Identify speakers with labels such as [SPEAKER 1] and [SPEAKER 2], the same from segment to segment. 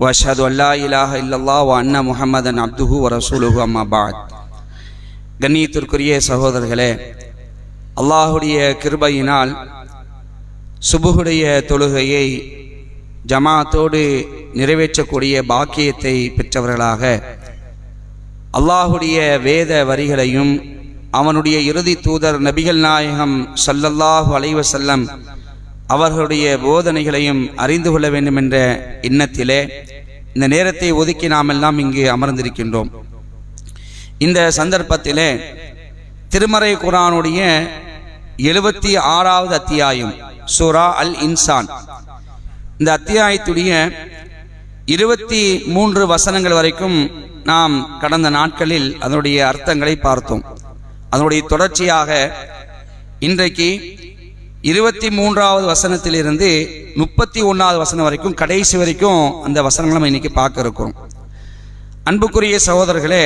[SPEAKER 1] واشهد ان لا اله الا الله وان முஹம்மதன் அப்துஹு வரசூலுஹு அம்மா பாத் கண்ணியத்திற்குரிய சகோதரர்களே அல்லாஹுடைய கிருபையினால் சுபுகுடைய தொழுகையை ஜமாத்தோடு நிறைவேற்றக்கூடிய பாக்கியத்தை பெற்றவர்களாக அல்லாஹுடைய வேத வரிகளையும் அவனுடைய இறுதி தூதர் நபிகள் நாயகம் ஸல்லல்லாஹு அலைஹி வஸல்லம் அவர்களுடைய போதனைகளையும் அறிந்து கொள்ள வேண்டும் என்ற எண்ணத்திலே இந்த நேரத்தை ஒதுக்கி நாம் எல்லாம் இங்கு அமர்ந்திருக்கின்றோம். இந்த சந்தர்ப்பத்திலே திருமறை குரானுடைய எழுபத்தி ஆறாவது அத்தியாயம் சூரா அல் இன்சான் இந்த அத்தியாயத்துடைய இருபத்தி மூன்று வசனங்கள் வரைக்கும் நாம் கடந்த நாட்களில் அதனுடைய அர்த்தங்களை பார்த்தோம். அதனுடைய தொடர்ச்சியாக இன்றைக்கு இருபத்தி மூன்றாவது வசனத்திலிருந்து முப்பத்தி ஒன்றாவது வசனம் வரைக்கும் கடைசி வரைக்கும் அந்த வசனங்களை நம்ம இன்னைக்கு பார்க்க இருக்கிறோம். அன்புக்குரிய சகோதரர்களே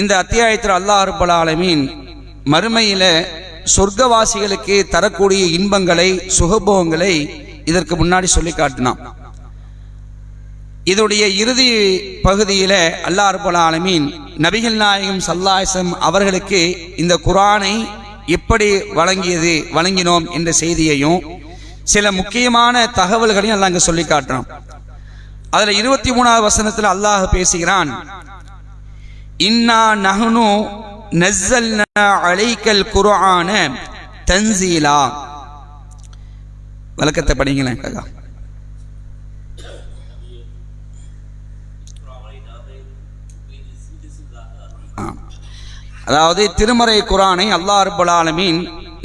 [SPEAKER 1] இந்த அத்தியாயத்தில் அல்லாஹ் ரப்பல் ஆலமீன் மறுமையில் சொர்க்கவாசிகளுக்கு தரக்கூடிய இன்பங்களை சுகபோகங்களை இதற்கு முன்னாடி சொல்லி காட்டினான். இதனுடைய இறுதி பகுதியில் அல்லாஹ் ரப்பல் ஆலமீன் நபிகள் நாயகம் சல்லாசம் அவர்களுக்கு இந்த குரானை எப்படி வழங்கியது வழங்கினோம் என்ற செய்தியையும் சில முக்கியமான தகவல்களையும் அல்லாஹ் அங்கே சொல்லி காட்டுறோம் அதில் இருபத்தி மூணாவது வசனத்தில் அல்லாஹ் பேசுகிறான் இன்னா நஹ்னு நஸ்ஸல்னா அலைக்கல் குர்ஆன தன்சீலா. வழக்கத்தை படிங்களேன் அதாவது திருமறை குரானை அல்லாஹ் ரப்பல்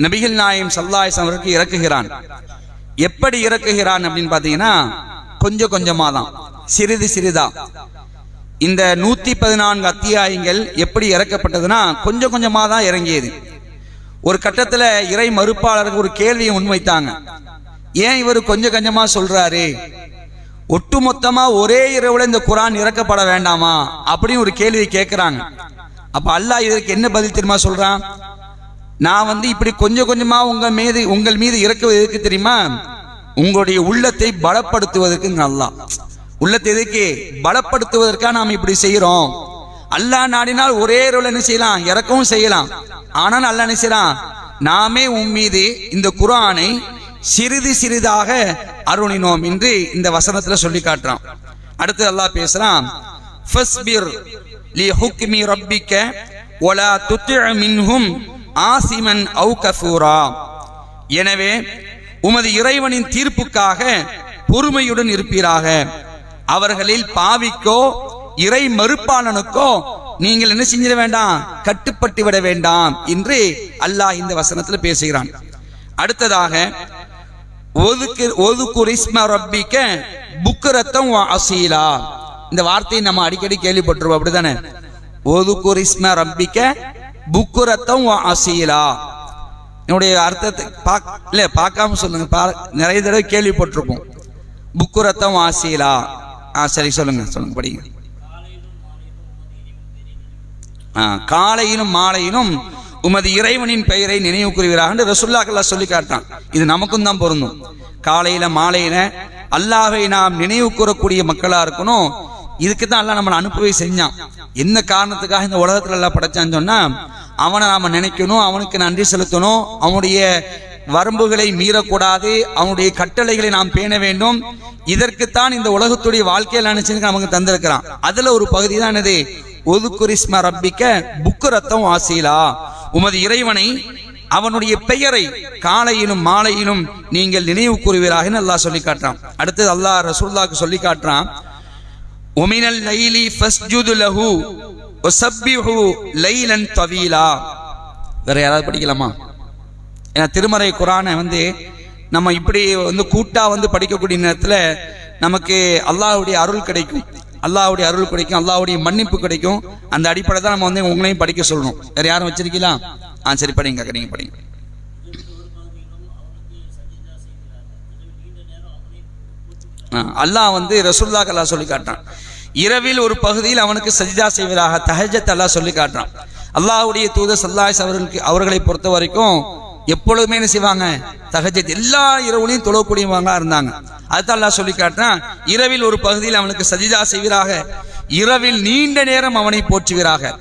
[SPEAKER 1] நபிகள் நாயம் சல்லாய் அவருக்கு இறக்குகிறான். எப்படி இறக்குகிறான் அப்படின்னு பார்த்தீங்கன்னா கொஞ்சம் கொஞ்சமாக தான் சிறிது சிறிதா. இந்த நூற்றி பதினான்கு அத்தியாயங்கள் எப்படி இறக்கப்பட்டதுன்னா கொஞ்சம் கொஞ்சமாக தான் இறங்கியது. ஒரு கட்டத்தில் இறை மறுப்பாளருக்கு ஒரு கேள்வியை முன்வைத்தாங்க. ஏன் இவர் கொஞ்சம் கொஞ்சமாக சொல்கிறாரு ஒட்டுமொத்தமாக ஒரே இரவுல இந்த குரான் இறக்கப்பட வேண்டாமா? அப்படின்னு ஒரு கேள்வி கேட்குறாங்க அப்ப அல்லாஹ் இதற்கு என்ன பதில் தெரியுமா சொல்றான்? நான் வந்து இப்படி கொஞ்சம் கொஞ்சமா உங்க மீது உங்கள் மீது இறக்குவது எதுக்கு தெரியுமா? உங்களுடைய உள்ளத்தை பலப்படுத்துவதற்கு அல்லாஹ். உள்ளத்தை எதுக்கு? பலப்படுத்துவதற்காக நாம் இப்படி செய்யறோம் அல்லாஹ் நாடினால் ஒரே ரோல் என்ன செய்யலாம்? இறக்கவும் செய்யலாம். ஆனால் அல்லாஹ் என்ன செய்யலாம் நாமே உன் மீது இந்த குரானை சிறிது சிறிதாக அருணினோம் என்று இந்த வசனத்துல சொல்லி காட்டுறான். அடுத்து அல்லாஹ் பேசுறான் ஃபஸ்பிர் லி ஹுக்மி ரப்பிக்க வலா துத்திஅ மின்ஹும் ஆசிமன் அவு கஃபூரா எனவே உமது இறைவனின் தீர்ப்புக்காக பொறுமையுடன் இருப்பீராக. அவர்களில் பாவிக்கோ இறை மறுப்பாளனுக்கோ நீங்கள் என்ன செஞ்சிட வேண்டாம்? கட்டுப்பட்டு விட வேண்டாம் என்று அல்லாஹ் இந்த வசனத்தில் பேசுகிறான். அடுத்ததாக ஒதுக்கு ஒதுக்குரிஸ்ம ரப்பிக்க புக்கரத்தம் அசீலா. இந்த வார்த்தையை நம்ம அடிக்கடி கேள்விப்பட்டிருவோம் அப்படிதானே? ஒதுக்குர் இஸ்ம ரப்பிக்க புக்குரத்தம் அசீலா. என்னுடைய அர்த்தத்தை பாக் இல்ல பார்க்காம சொல்லுங்க. பா- நிறைய தடவை கேள்விப்பட்டிருப்போம். புக்குரத்தம் ஆசீலா ஆ சரி சொல்லுங்க சொல்லுங்க படிங்க. ஆ, காலையிலும் மாலையிலும் உமது இறைவனின் பெயரை நினைவு கூறுகிறார் என்று ரசுல்லாக்கல்லா சொல்லி காட்டான் இது நமக்கும் தான் பொருந்தும். காலையில மாலையில அல்லாஹை நாம் நினைவு கூறக்கூடிய மக்களா இருக்கணும். இதுக்கு தான் எல்லாம் நம்மளை அனுப்பவே செஞ்சான். என்ன காரணத்துக்காக இந்த உலகத்துல எல்லாம் படைச்சான்னு சொன்னா அவனை நாம நினைக்கணும் அவனுக்கு நன்றி செலுத்தணும் அவனுடைய வரம்புகளை மீறக்கூடாது அவனுடைய கட்டளைகளை நாம் பேண வேண்டும். இதற்குத்தான் இந்த உலகத்துடைய வாழ்க்கையில் நினைச்சு நமக்கு தந்திருக்கிறான். அதுல ஒரு பகுதி தான் என்னது ஒதுக்குரிஸ்ம ரப்பிக்க புக்கு ரத்தம் ஆசீலா உமது இறைவனை அவனுடைய பெயரை காலையிலும் மாலையிலும் நீங்கள் நினைவு கூறுவீராக அல்லாஹ் சொல்லி காட்டுறான். அடுத்தது அல்லாஹ் ரசூல்லாக்கு சொல்லி காட்டுறான். உமினல் லைலி ஃபஸ்ஜுது லஹு வசப்பிஹு லைலன் தவீலா. வேற யாராவது படிக்கலாமா? ஏன்னா திருமறை குரானை வந்து நம்ம இப்படி வந்து கூட்டாக வந்து படிக்கக்கூடிய நேரத்தில் நமக்கு அல்லாஹ்வுடைய அருள் கிடைக்கும். அல்லாஹ்வுடைய அருள் கிடைக்கும் அல்லாஹுடைய மன்னிப்பு கிடைக்கும். அந்த அடிப்படை தான் நம்ம வந்து உங்களையும் படிக்க சொல்லணும். வேற யாரும் வச்சிருக்கீங்களா? ஆ சரி படிங்க கேட்குறீங்க படிங்க. அல்லாஹ் வந்து ரசுல்லா கல்லா சொல்லி காட்டான் இரவில் ஒரு பகுதியில் அவனுக்கு சஜிதா செய்வதாக தஹஜத் அல்லாஹ் சொல்லி காட்டுறான். அல்லாஹுடைய தூதர் சல்லாஸ் அவர்களுக்கு அவர்களை பொறுத்த வரைக்கும் எப்பொழுதுமே என்ன செய்வாங்க? தஹஜத் எல்லா இரவுலையும் தொழக்கூடியவங்களா இருந்தாங்க. அதுதான் அல்லாஹ் சொல்லி காட்டுறான் இரவில் ஒரு பகுதியில் அவனுக்கு சஜிதா செய்வீராக இரவில் நீண்ட நேரம் அவனை போற்றுவீராக.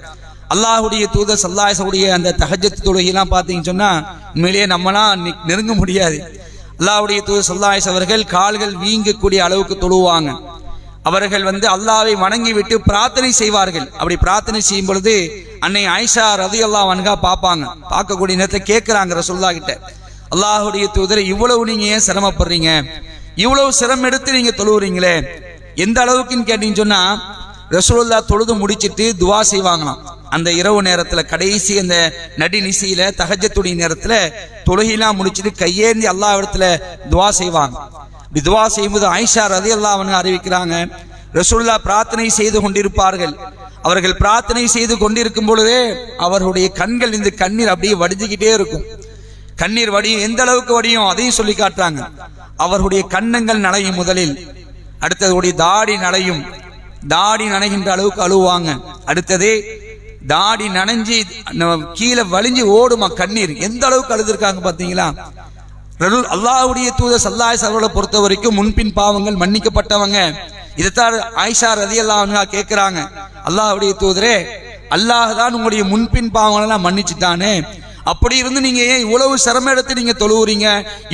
[SPEAKER 1] அல்லாஹுடைய தூதர் சல்லாசவுடைய அந்த தஹஜத் தொழுகையெல்லாம் பார்த்தீங்கன்னு சொன்னா உண்மையிலேயே நம்மளாம் நெருங்க முடியாது. அல்லாஹுடைய தூதர் சல்லாயஸ் அவர்கள் கால்கள் வீங்கக்கூடிய அளவுக்கு தொழுவாங்க. அவர்கள் வந்து அல்லாவை வணங்கி விட்டு பிரார்த்தனை செய்வார்கள். அப்படி பிரார்த்தனை செய்யும் பொழுது அன்னை ஆயிஷா ரதி அல்லா வன்கா பார்ப்பாங்க. பார்க்கக்கூடிய நேரத்தை கேட்கிறாங்க ரசுல்லா கிட்ட. அல்லாஹுடைய தூதரை இவ்வளவு நீங்க ஏன் சிரமப்படுறீங்க? இவ்வளவு சிரமம் எடுத்து நீங்க தொழுவுறீங்களே? எந்த அளவுக்குன்னு கேட்டீங்கன்னு சொன்னா ரசூலுல்லா தொழுது முடிச்சிட்டு துவா செய்வாங்களாம். அந்த இரவு நேரத்துல கடைசி அந்த நடி நிசியில தகஜத்துடைய நேரத்துல தொழுகையெல்லாம் முடிச்சிட்டு கையேந்தி அல்லாஹ் இடத்துல துவா செய்வாங்க. துவா செய்யும்போது ஆயிஷா ரதி அல்லாஹ்னு அறிவிக்கிறாங்க ரசுல்லா பிரார்த்தனை செய்து கொண்டிருப்பார்கள். அவர்கள் பிரார்த்தனை செய்து கொண்டிருக்கும் பொழுதே அவர்களுடைய கண்கள் இந்த கண்ணீர் அப்படியே வடிஞ்சுக்கிட்டே இருக்கும். கண்ணீர் வடியும் எந்த அளவுக்கு வடியும் அதையும் சொல்லி காட்டுறாங்க. அவர்களுடைய கண்ணங்கள் நனையும் முதலில் அடுத்ததுடைய தாடி நனையும். தாடி நனைகின்ற அளவுக்கு அழுவாங்க. அடுத்தது தாடி நனைஞ்சு கீழே வலிஞ்சு ஓடுமா கண்ணீர்? எந்த அளவுக்கு அழுதுருக்காங்க பார்த்தீங்களா ரசூல் அல்லாஹுடைய தூதர் சல்லாய் அவர்களை பொறுத்த வரைக்கும் முன்பின் பாவங்கள் மன்னிக்கப்பட்டவங்க. இதைத்தான் ஆயிஷா ரதி அல்லாஹா கேட்குறாங்க அல்லாஹ்வுடைய தூதரே அல்லாஹ் தான் உங்களுடைய முன்பின் பாவங்களை எல்லாம் மன்னிச்சுட்டானே. அப்படி இருந்து நீங்க ஏன் இவ்வளவு சிரமம் எடுத்து நீங்க தொழுவுறீங்க?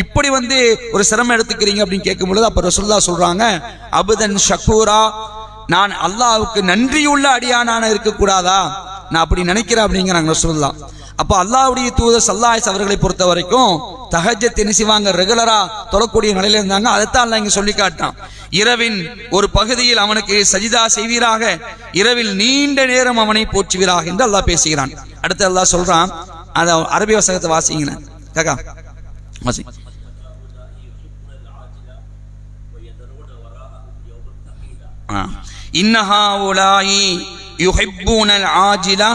[SPEAKER 1] இப்படி வந்து ஒரு சிரமம் எடுத்துக்கிறீங்க அப்படின்னு கேட்கும் பொழுது அப்ப ரசுல்லா சொல்றாங்க அபுதன் ஷக்கூரா நான் அல்லாஹுக்கு நன்றியுள்ள அடியானான இருக்கக்கூடாதா? நான் அப்படி நினைக்கிறேன் அப்படிங்கிறாங்க ரசுல்லா அப்போ அல்லாவுடைய தூதர் சல்லாஸ் அவர்களை பொறுத்த வரைக்கும் தஹஜத் என்ன செய்வாங்க? ரெகுலரா தொழக்கூடிய நிலையில இருந்தாங்க. அதைத்தான் இங்க சொல்லி காட்டான் இரவின் ஒரு பகுதியில் அவனுக்கு சஜிதா செய்வீராக. இரவில் நீண்ட நேரம் அவனை போற்றுவீராக என்று அல்லாஹ் பேசுகிறான். அடுத்து அல்லாஹ் சொல்றான். அந்த அரபி வசகத்தை வாசிங்களேன். கக்கா. வாசி. இன்னஹா உலாயி யுஹிப்பூனல் ஆஜிலா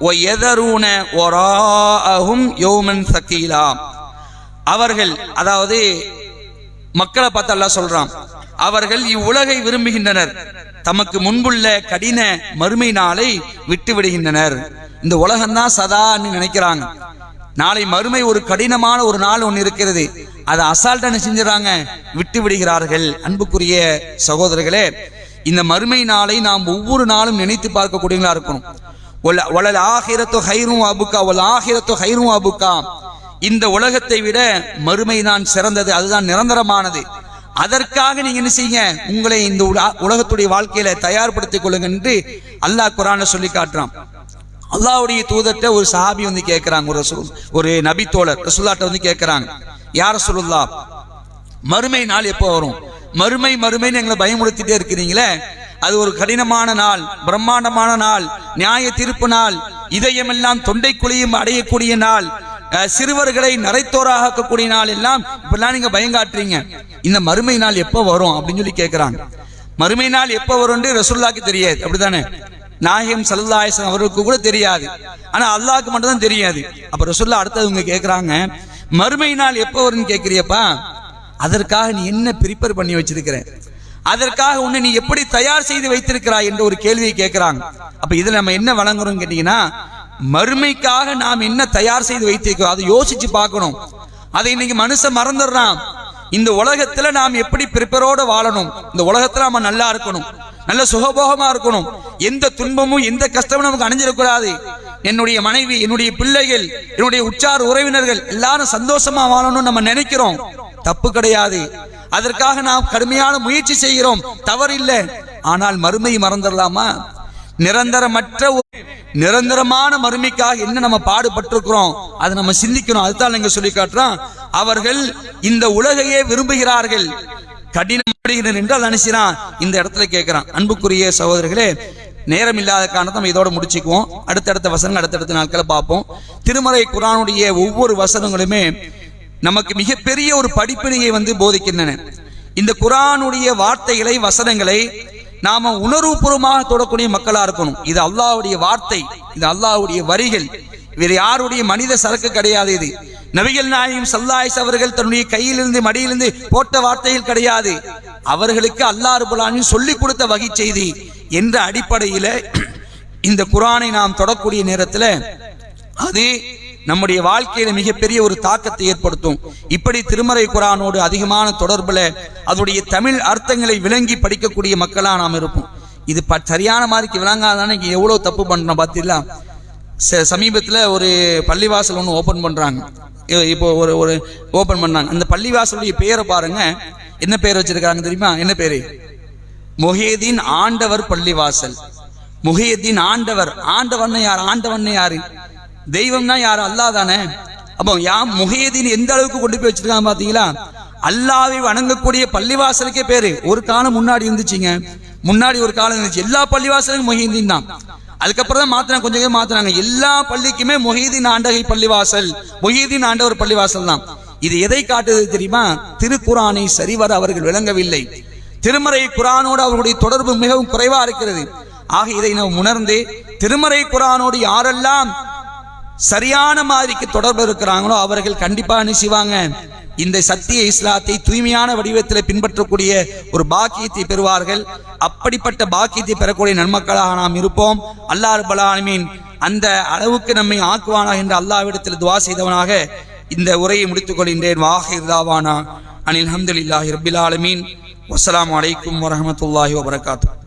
[SPEAKER 1] ஓ எதரூன ஒராகும் யோமன் சக்கீலா அவர்கள் அதாவது மக்களை பார்த்து அல்லாஹ் சொல்றான் அவர்கள் இவ்வுலகை விரும்புகின்றனர். தமக்கு முன்புள்ள கடின மறுமை நாளை விட்டு விடுகின்றனர். இந்த உலகம்தான் சதான்னு நினைக்கிறாங்க. நாளை மறுமை ஒரு கடினமான ஒரு நாள் ஒன்று இருக்கிறது. அதை அசால்ட்டான செஞ்சிடறாங்க? விட்டு விடுகிறார்கள். அன்புக்குரிய சகோதரர்களே இந்த மறுமை நாளை நாம் ஒவ்வொரு நாளும் நினைத்து பார்க்கக்கூடியவங்களா இருக்கணும். ஒலல் ஆகிரத்து ஹைரும் அபுக்கா ஒல் ஆகிரத்து ஹைரும் அபுக்கா. இந்த உலகத்தை விட மறுமை தான் சிறந்தது அதுதான் நிரந்தரமானது. அதற்காக நீங்க என்ன செய்யுங்க? உங்களை இந்த உலகத்துடைய வாழ்க்கையில தயார்படுத்திக் கொள்ளுங்க என்று அல்லாஹ் குரான சொல்லி காட்டுறான். அல்லாவுடைய தூதர்ட்ட ஒரு சஹாபி வந்து கேட்கிறாங்க ஒரு ஒரு நபி ரசுல்லாட்ட வந்து கேட்கிறாங்க யார் சொல்லுல்லா மறுமை நாள் எப்போ வரும்? மறுமை மறுமைன்னு எங்களை பயமுடுத்திட்டே இருக்கிறீங்களே அது ஒரு கடினமான நாள் பிரம்மாண்டமான நாள் நியாய தீர்ப்பு நாள் இதயமெல்லாம் தொண்டைக்குழியும் அடையக்கூடிய நாள் சிறுவர்களை நரைத்தோராக ஆக்கக்கூடிய நாள் எல்லாம் இப்பெல்லாம் நீங்க பயங்காட்டுறீங்க. இந்த மறுமை நாள் எப்போ வரும் அப்படின்னு சொல்லி கேட்கிறாங்க மறுமை நாள் எப்போ வரும்னு ரசூல்லாக்கு தெரியாது அப்படிதானே நாயகம் சல்லாயசன் அவருக்கு கூட தெரியாது. ஆனா அல்லாவுக்கு மட்டும் தான் தெரியாது. அப்ப ரசூல்லா அடுத்தவங்க கேட்கிறாங்க மறுமை நாள் எப்போ வரும்னு கேக்குறியப்பா? அதற்காக நீ என்ன ப்ரிப்பேர் பண்ணி வச்சிருக்கிறேன் அதற்காக உன்னை நீ எப்படி தயார் செய்து வைத்திருக்கிறாய் என்ற ஒரு கேள்வியை கேட்கிறாங்க. அப்ப இதுல நம்ம என்ன வழங்குறோம் கேட்டீங்கன்னா மறுமைக்காக நாம் என்ன தயார் செய்து வைத்திருக்கிறோம் அதை யோசிச்சு பார்க்கணும். அதை இன்னைக்கு மனுஷன் மறந்துடுறான். இந்த உலகத்துல நாம் எப்படி பிரிப்பரோட வாழணும்? இந்த உலகத்துல நாம நல்லா இருக்கணும். நல்ல சுகபோகமா இருக்கணும். எந்த துன்பமும் எந்த கஷ்டமும் நமக்கு அணிஞ்சிடக்கூடாது. என்னுடைய மனைவி என்னுடைய பிள்ளைகள் என்னுடைய உற்றார் உறவினர்கள் எல்லாரும் சந்தோஷமா வாழணும்னு நம்ம நினைக்கிறோம். தப்பு கிடையாது. அதற்காக நாம் கடுமையான முயற்சி செய்கிறோம். தவறில்லை. ஆனால் மறுமையை மறந்துடலாமா? நிரந்தரமற்ற ஒரு- நிரந்தரமான மறுமைக்காக என்ன நம்ம பாடுபட்டிருக்கிறோம்? அதை நம்ம சிந்திக்கணும். அதுதான் நீங்க சொல்லி காட்டுறோம் அவர்கள் இந்த உலகையே விரும்புகிறார்கள். கடினப்படுகிறேன் என்று அதை நினைச்சான் இந்த இடத்துல கேட்கிறான். அன்புக்குரிய சகோதரர்களே நேரம் இல்லாத காரணத்தை நம்ம இதோட முடிச்சுக்குவோம். அடுத்தடுத்த வசனங்கள் அடுத்தடுத்த நாட்களை பார்ப்போம். திருமறை குரானுடைய ஒவ்வொரு வசனங்களுமே நமக்கு மிகப்பெரிய ஒரு படிப்பினையை வந்து போதிக்கின்றன. இந்த குரானுடைய வார்த்தைகளை வசனங்களை நாம உணர்வுபூர்வமாக தொடக்கூடிய மக்களா இருக்கணும். இது அல்லாஹ்வுடைய வார்த்தை இது அல்லாஹ்வுடைய வரிகள். வேறு யாருடைய மனித சரக்கு கிடையாது இது. நபிகள் நாயகம் சல்லாயிஸ் அவர்கள் தன்னுடைய கையிலிருந்து மடியிலிருந்து போட்ட வார்த்தைகள் கிடையாது. அவர்களுக்கு அல்லாஹ் ரபுல்லானின் சொல்லிக் கொடுத்த வகை செய்தி என்ற அடிப்படையில இந்த குரானை நாம் தொடக்கூடிய நேரத்தில் அது நம்முடைய வாழ்க்கையில மிகப்பெரிய ஒரு தாக்கத்தை ஏற்படுத்தும். இப்படி திருமறை குரானோடு அதிகமான தொடர்புல அதனுடைய தமிழ் அர்த்தங்களை விளங்கி படிக்கக்கூடிய மக்களா நாம் இருப்போம். இது ப சரியான மாதிரிக்கு விளங்காதானே இங்க எவ்வளவு தப்பு பண்றோம் பார்த்தீங்களா ச- சமீபத்தில் ஒரு பள்ளிவாசல் ஒன்று ஓப்பன் பண்ணுறாங்க இப்போ ஒரு ஒரு ஓப்பன் பண்ணாங்க. அந்த பள்ளிவாசலுடைய பேரை பாருங்க. என்ன பேர் வச்சிருக்காங்க தெரியுமா? என்ன பேர்? முஹியதீன் ஆண்டவர் பள்ளிவாசல். முஹேதீன் ஆண்டவர். ஆண்டவன் யார்? ஆண்டவன் யாரு? தெய்வம்னா யார்? அல்லாஹ் தானே. அப்போ யா முகையதீன் எந்த அளவுக்கு கொண்டு போய் வச்சிருக்காங்க பாத்தீங்களா? அல்லாவை வணங்கக்கூடிய பள்ளிவாசலுக்கே பேரு. ஒரு காலம் முன்னாடி இருந்துச்சுங்க. முன்னாடி ஒரு காலம் இருந்துச்சு. எல்லா பள்ளிவாசலுக்கும் முகையதீன் தான். அதுக்கப்புறம் தான் மாத்தினா கொஞ்சம் மாத்தினாங்க. எல்லா பள்ளிக்குமே மொஹீதீன் ஆண்டகை பள்ளிவாசல் மொஹீதீன் ஆண்டவர் பள்ளிவாசல் தான். இது எதை காட்டுது தெரியுமா? திருக்குரானை சரிவர அவர்கள் விளங்கவில்லை. திருமறை குரானோடு அவர்களுடைய தொடர்பு மிகவும் குறைவா இருக்கிறது. ஆக இதை நாம் உணர்ந்து திருமறை குரானோடு யாரெல்லாம் சரியான மாதிரிக்கு தொடர்பு இருக்கிறாங்களோ அவர்கள் கண்டிப்பாக அனுசிவாங்க இந்த சத்திய இஸ்லாத்தை தூய்மையான வடிவத்தில் பின்பற்றக்கூடிய ஒரு பாக்கியத்தை பெறுவார்கள். அப்படிப்பட்ட பாக்கியத்தை பெறக்கூடிய நன்மக்களாக நாம் இருப்போம். அல்லாஹ் ரப்பல் அந்த அளவுக்கு நம்மை ஆக்குவானா என்று அல்லாவிடத்தில் துவா செய்தவனாக இந்த உரையை முடித்துக் கொள்கின்றேன். வாஹிர் அனில் அஹமதுல்லாஹி ரபில் ஆலமீன். வசலாம் அலைக்கும் வரமத்துல்லாஹி வபரகாத்தூ